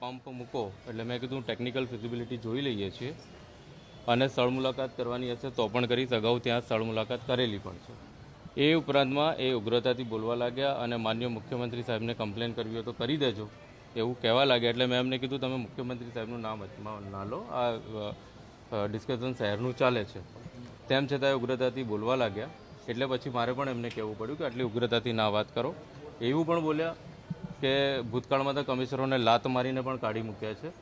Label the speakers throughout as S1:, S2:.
S1: Pump મૂકો. એટલે મેં કીધું ટેકનિકલ ફિઝિબિલિટી જોઈ લઈએ છીએ. અને સ્થળ મુલાકાત કરવાની હશે તો પણ કરીશ. અગાઉ ત્યાં સ્થળ મુલાકાત કરેલી પણ છે. એ ઉપરાંતમાં એ ઉગ્રતાથી બોલવા લાગ્યા અને માન્ય મુખ્યમંત્રી સાહેબને કમ્પ્લેન કરવી હોય તો કરી દેજો. એવું કહેવા લાગ્યા. એટલે મેં એમને કીધું, તમે મુખ્યમંત્રી સાહેબનું નામ વચમાં ના લો. આ ડિસ્કશન શહેરનું ચાલે છે. તેમ છતાં એ ઉગ્રતાથી બોલવા લાગ્યા. એટલે પછી મારે પણ એમને કહેવું પડ્યું કે આટલી ઉગ્રતાથી ના વાત કરો. એવું પણ બોલ્યા. કે ભૂતકાળમાં તો કમિશનરોને લાત મારીને પણ કાઢી મૂક્યા છે.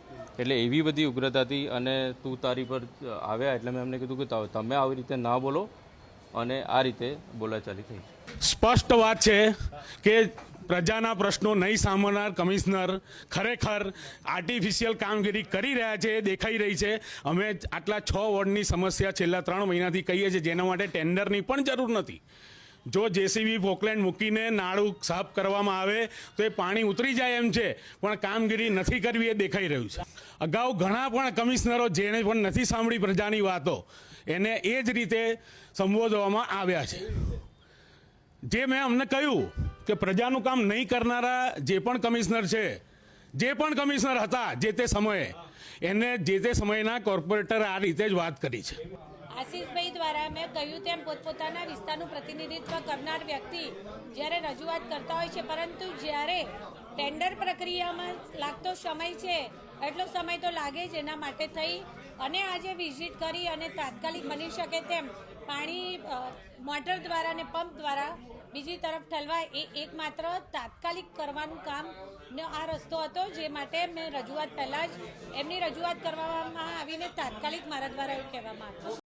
S1: એટલે એવી બધી ઉગ્રતાથી અને તું તારી પર આવ્યા એટલે મેં એમને કીધું કે તમે આવી રીતે ના બોલો અને આ રીતે બોલાચાલી થઈ.
S2: સ્પષ્ટ વાત છે કે પ્રજાના પ્રશ્નો નહીં સાંભળનાર કમિશનર ખરેખર આર્ટિફિશિયલ કામગીરી કરી રહ્યા છે એ દેખાઈ રહી છે. અમે આટલા છ વોર્ડની સમસ્યા છેલ્લા ત્રણ મહિનાથી કહીએ છીએ જેના માટે ટેન્ડરની પણ જરૂર નથી. જો જેસીબી પોકલેન્ડ મૂકીને નાળું સાફ કરવામાં આવે, તો એ પાણી ઉતરી જાય એમ છે, પણ કામગીરી નથી કરવી, એ દેખાઈ રહ્યું છે. અગાઉ ઘણા પણ કમિશનરો જેણે પણ નથી સાંભળી પ્રજાની વાતો, એને એ જ રીતે સંબોધવામાં આવ્યા છે. જે મેં અમને કહ્યું કે પ્રજાનું કામ નહીં કરનારા જે પણ કમિશનર છે, જે પણ કમિશનર હતા જે તે સમયે, એને જે તે સમયના કોર્પોરેટરે આ રીતે જ વાત કરી છે.
S3: આશીષભાઈ દ્વારા મેં કહ્યું તેમ પોતપોતાના વિસ્તારનું પ્રતિનિધિત્વ કરનાર વ્યક્તિ જ્યારે રજૂઆત કરતા હોય છે, પરંતુ જ્યારે ટેન્ડર પ્રક્રિયામાં લાગતો સમય છે, એટલો સમય તો લાગે જ એના માટે થઈ અને આજે વિઝિટ કરી અને તાત્કાલિક બની શકે તેમ પાણી મોટર દ્વારા અને પંપ દ્વારા બીજી તરફ ઠલવાય એ એકમાત્ર તાત્કાલિક કરવાનું કામ નો આ રસ્તો હતો, જે માટે મેં રજૂઆત પહેલાં જ એમની રજૂઆત કરવામાં આવીને તાત્કાલિક મારા દ્વારા એવું કહેવામાં આવ્યું.